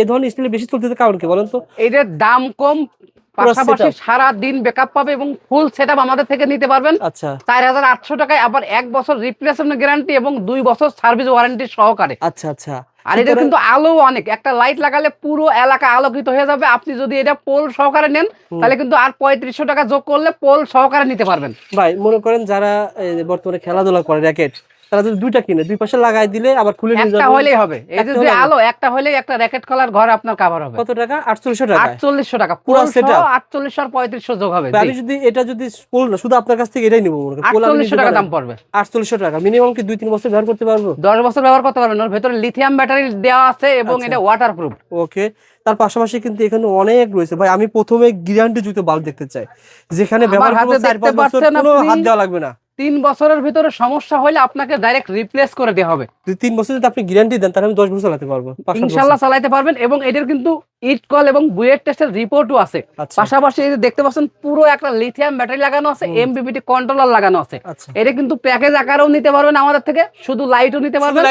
এই ধরনের স্টিল বেশি চলতেছে কারণ কি বলেন তো? এটার দাম কম পাশাপাশি সারা দিন বেকআপ পাবে এবং ফুল সেটআপ আমাদের থেকে নিতে পারবেন। আচ্ছা। চার হাজার আটশো টাকায় আবার এক বছর রিপ্লেসমেন্ট গ্যারান্টি এবং দুই বছর সার্ভিস ওয়ারেন্টি সহকারে। আচ্ছা আচ্ছা। আর এটা কিন্তু আলো অনেক। একটা লাইট লাগালে পুরো এলাকা আলোকিত হয়ে যাবে। আপনি যদি এটা পোল সহকারে নেন তাহলে কিন্তু আর পঁয়ত্রিশশো টাকা যোগ করলে পোল সহকারে নিতে পারবেন। ভাই মনে করেন যারা বর্তমানে খেলাধুলা করে র্যাকেট তারা যদি দুইটা কিনে দুই পাশে লাগাই দিলে আবার খুলে নিয়ে একটা হলেই হবে। এই যে হলে আলো একটা হলেই একটা র্যাকেট কলার ঘর আপনার কাভার হবে। কত টাকা? আটচল্লিশশো টাকা আটচল্লিশশো টাকা। পুরো setup? আটচল্লিশশো আর পঁয়ত্রিশশো যোগ হবে। আমি যদি এটা যদি না শুধু আপনার কাছ থেকে এটাই নিবো মনে করেন। পোল আটচল্লিশশো টাকা দাম পড়বে। আটচল্লিশশো টাকা। মিনিমাম কি দুই তিন বছর ব্যবহার করতে পারব? দশ বছর ব্যবহার করতে পারবেন ওর ভেতরে লিথিয়াম ব্যাটারি দেওয়া আছে এবং আচ্ছা। এটা ওয়াটার প্রুফ ওকে। তার পাশাপাশি কিন্তু এখানে অনেক রয়েছে। ভাই আমি প্রথমে গ্যারান্টি যুক্ত বাল্ব দেখতে চাই। যেখানে ব্যবহার করব হাতে চার পাঁচ বছর কোনো হাত দেওয়া লাগবে না। তিন বছরের ভিতরে সমস্যা হলে আপনাকে ডাইরেক্ট রিপ্লেস করে দেওয়া হবে যদি তিন বছর যদি আপনি গ্যারান্টি দেন তাহলে আমি দশ বছর চালাতে পারব। ইনশাল্লাহ চালাইতে পারবেন এবং এটার কিন্তু ইট কল এবং বুয়েট টেস্টের রিপোর্টও আছে। আচ্ছা। পাশাপাশি দেখতে পাচ্ছেন পুরো একটা লিথিয়াম ব্যাটারি লাগানো আছে। এমবিবিটি কন্ট্রোলার লাগানো আছে। আচ্ছা। এটা কিন্তু প্যাকেজ আকারেও নিতে পারবেন আমাদের থেকে শুধু লাইটও নিতে পারবেন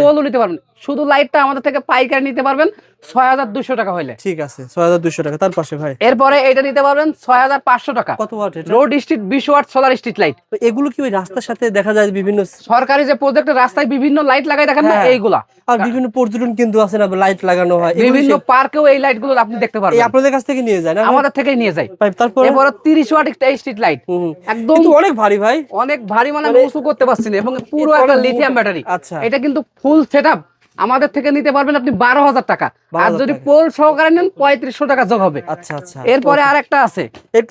শুধু নিতে পারবেন। শুধু লাইটটা আমাদের থেকে পাইকারি নিতে পারবেন ছয় হাজার দুশো টাকা হইলে। ঠিক আছে ছয় হাজার দুশো টাকা তার পাশে ভাই। এরপরে এটা নিতে পারবেন ছয় হাজার পাঁচশো টাকা। কত ওয়াট রোড স্ট্রিট বিশ ওয়াট সোলার স্ট্রিট লাইট এগুলো কি ওই রাস্তার সাথে দেখা যায় বিভিন্ন সরকারি যে প্রজেক্টের রাস্তায় বিভিন্ন লাইট লাগাই দেখেন না হ্যাঁ। এইগুলা। আর বিভিন্ন পর্যটন কেন্দ্র আছে না লাইট লাগানো হয় বিভিন্ন সে- পার্কেও এই লাইটগুলো আপনি দেখতে পারেন পারবেন। আপনাদের কাছ থেকে নিয়ে যায় না? আমাদের থেকেই নিয়ে যায়। তারপর? এরপরে তিরিশ ওয়াট একটা স্ট্রিট লাইট। একদম কিন্তু অনেক ভারী ভাই। অনেক ভারী মানে আমি মানে- উঁচু করতে পারছি না এবং পুরো একটা লিথিয়াম ব্যাটারি আচ্ছা। এটা কিন্তু ফুল সেট আমাদের থেকে নিতে পারবেন আপনি বারো হাজার টাকা। আর যদি পোল সহকারে নেন পঁয়ত্রিশশো টাকা যোগ হবে। আচ্ছা আচ্ছা। এরপরে আর একটা আছে।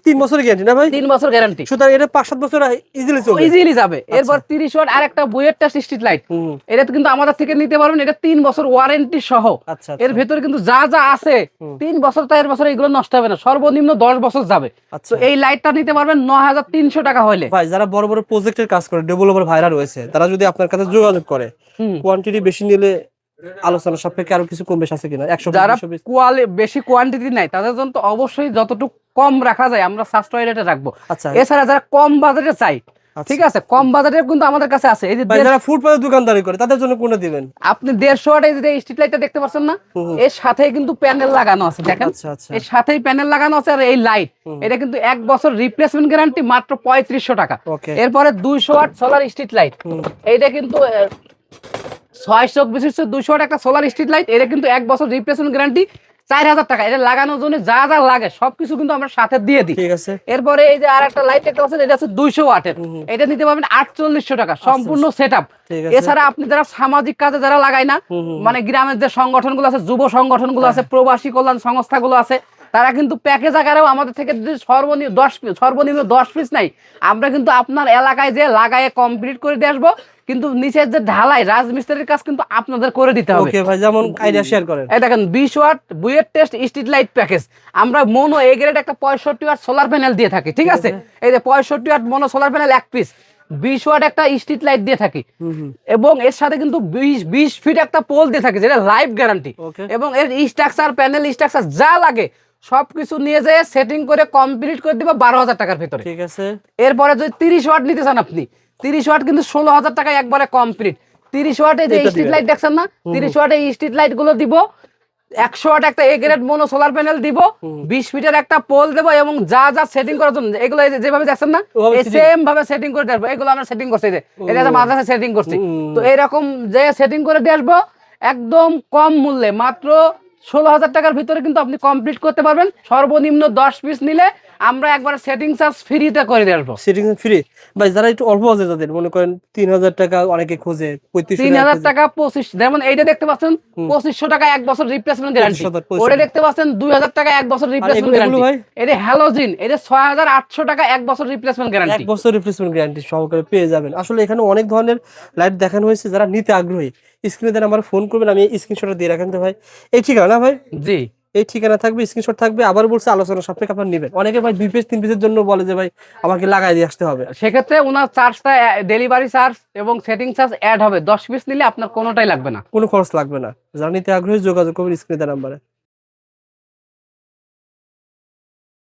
তিন বছর গ্যারান্টি না ভাই? তিন বছর গ্যারান্টি সুতরাং এটা পাঁচ সাত বছর ইজিলি চলবে। ইজিলি যাবে। এরপর তিরিশ ওয়াট আর একটা বুয়েটটা স্ট্রিট লাইট। এটা কিন্তু আমাদের থেকে নিতে পারবেন এটা তিন বছর ওয়ারেন্টি সহ। আচ্ছা এর আচ্ছা, ভেতরে কিন্তু যা যা আছে তিন বছর চার বছর এগুলো নষ্ট হবে না। সর্বনিম্ন দশ বছর যাবে। আচ্ছা। তো এই লাইটটা নিতে পারবেন ন হাজার তিনশো টাকা হলে ভাই যারা বড় বড় প্রজেক্টের কাজ করে ডেভেলপার ভাইরা রয়েছে তারা যদি আপনার কাছে যোগাযোগ করে। কোয়ান্টিটি বেশি নিলে আলোচনা সাপেক্ষে আরও কিছু কম বেশ আছে কিনা? একশো যারা কোয়ালি বেশি কোয়ান্টিটি নাই তাদের জন্য তো অবশ্যই যতটুকু কম রাখা যায় আমরা সাশ্রয় রেটে রাখব। আচ্ছা। এছাড়া যারা কম বাজারে চাই আচ্ছা। ঠিক আছে কম বাজারে কিন্তু আমাদের কাছে আছে। এই যে যারা ফুটপাতে দোকানদারি করে তাদের জন্য কোনটা দিবেন? আপনি দেড়শো ওয়াট এই যে স্ট্রিট লাইটটা দেখতে পাচ্ছেন না। এর সাথেই কিন্তু প্যানেল লাগানো আছে দেখেন। আচ্ছা আচ্ছা। এর সাথেই প্যানেল লাগানো আছে আর এই লাইট এটা কিন্তু এক বছর রিপ্লেসমেন্ট গ্যারান্টি মাত্র পঁয়ত্রিশশো টাকা। এরপরে দুইশো ওয়াট সোলার স্ট্রিট লাইট এইটা কিন্তু ছয়শো বিশিষ্ট ওয়াট একটা সোলার স্ট্রিট লাইট এটা কিন্তু এক বছর রিপ্লেসমেন্ট গ্যারান্টি চার হাজার টাকা। এটা লাগানোর জন্য যা যা লাগে সবকিছু কিন্তু আমরা সাথে দিয়ে দিই। ঠিক আছে। এরপরে এই যে আর একটা লাইট দেখতে পাচ্ছেন এটা হচ্ছে দুইশো ওয়াটের। এটা নিতে পারবেন আটচল্লিশশো টাকা সম্পূর্ণ সেট আপ এছাড়া আপনি যারা সামাজিক কাজে যারা লাগায় না মানে গ্রামের যে সংগঠনগুলো আছে যুব সংগঠনগুলো আছে হ্যাঁ। প্রবাসী কল্যাণ সংস্থাগুলো আছে তারা কিন্তু প্যাকেজ আকারেও আমাদের থেকে যদি সর্বনিম্ন দশ পিস সর্বনিম্ন দশ পিস নাই আমরা কিন্তু আপনার এলাকায় যে লাগায়ে কমপ্লিট করে দিয়ে আসব। কিন্তু নিচের যে ঢালাই রাজমিস্ত্রির কাজ কিন্তু আপনাদের করে দিতে হবে। ওকে ভাই যেমন আইডিয়া শেয়ার করেন। এই দেখেন বিশ watt BUET test street light package. আমরা মনো এ গ্রেড একটা পঁয়ষট্টি ওয়াট সোলার প্যানেল দিয়ে থাকি ঠিক আছে? এই যে পঁয়ষট্টি ওয়াট মনো সোলার প্যানেল এক পিস বিশ ওয়াট একটা স্ট্রিট লাইট দিয়ে থাকি। এবং এর সাথে কিন্তু বিশ বিশ ফিট একটা পোল দিয়ে থাকে যেটা লাইফ গ্যারান্টি এবং এর স্ট্রাকচার প্যানেল স্ট্রাকচার যা লাগে সবকিছু নিয়ে যেয়ে সেটিং করে কমপ্লিট করে দিব বারো হাজার টাকার ভিতরে। ঠিক আছে। এরপরে যদি তিরিশ ওয়াট নিতে চান আপনি তিরিশ ওয়াট কিন্তু ষোলো হাজার টাকা একবারে কমপ্লিট তিরিশ ওয়াটে যে স্ট্রিট লাইট দেখছেন না? তিরিশ ওয়াটে স্ট্রিট লাইটগুলো দিব একশো ওয়াট একটা A grade mono solar panel দিব বিশ ফিটের একটা পোল দেবো এবং যা যা সেটিং করার জন্য এগুলো যেভাবে দেখছেন না সেম ভাবে সেটিং করে দেবো এগুলো আমরা সেটিং করছি যে এটা মাদ্রাসা সেটিং করছি। তো এরকম যে সেটিং করে দিয়ে আসব একদম কম মূল্যে মাত্র ষোলো হাজার টাকার ভিতরে কিন্তু আপনি কমপ্লিট করতে পারবেন। সর্বনিম্ন দশ পিস নিলে আমরা একবার সেটিং চার্জ ফ্রিতে করে আসব। সিটিং ফ্রি ভাই যারা একটু অল্প আছে তাদের মনে করেন তিন হাজার টাকা অনেকে খোঁজে তিন হাজার টাকা পঁচিশ যেমন এইটা দেখতে পাচ্ছেন পঁচিশশো টাকা এক বছর রিপ্লেসমেন্ট গ্যারান্টি 25,000, 25,000 ওটা দেখতে পাচ্ছেন দুই হাজার টাকা এক বছর রিপ্লেসমেন্ট গ্যারান্টি ভাই? এটা হ্যালোজিন এটা ছয় হাজার আটশো টাকা এক বছর রিপ্লেসমেন্ট গ্যারান্টি এক বছর রিপ্লেসমেন্ট গ্যারান্টি সহকারে পেয়ে যাবেন। আসলে এখানে অনেক ধরনের লাইট দেখানো হয়েছে যারা নিতে আগ্রহী। স্ক্রিনে দেন আমার ফোন করবেন আমি স্ক্রিনশট দিয়ে রাখেন তো ভাই। এই ঠিকানা না ভাই? জি। এই ঠিকানা থাকবে স্ক্রিনশট থাকবে আবার বলছে আলোচনা সব থেকে আপনার নেবেন। অনেকে ভাই দুই পেজ তিন পেজের জন্য বলে যে ভাই আমাকে লাগাই দিয়ে আসতে হবে। সেক্ষেত্রে ওনার চার্জটা ডেলিভারি চার্জ এবং সেটিং চার্জ অ্যাড হবে। দশ পিস নিলে আপনার কোনোটাই লাগবে না। কোনো খরচ লাগবে না। জানিতে নিতে আগ্রহী যোগাযোগ করবেন স্ক্রিনে দেওয়া নাম্বারে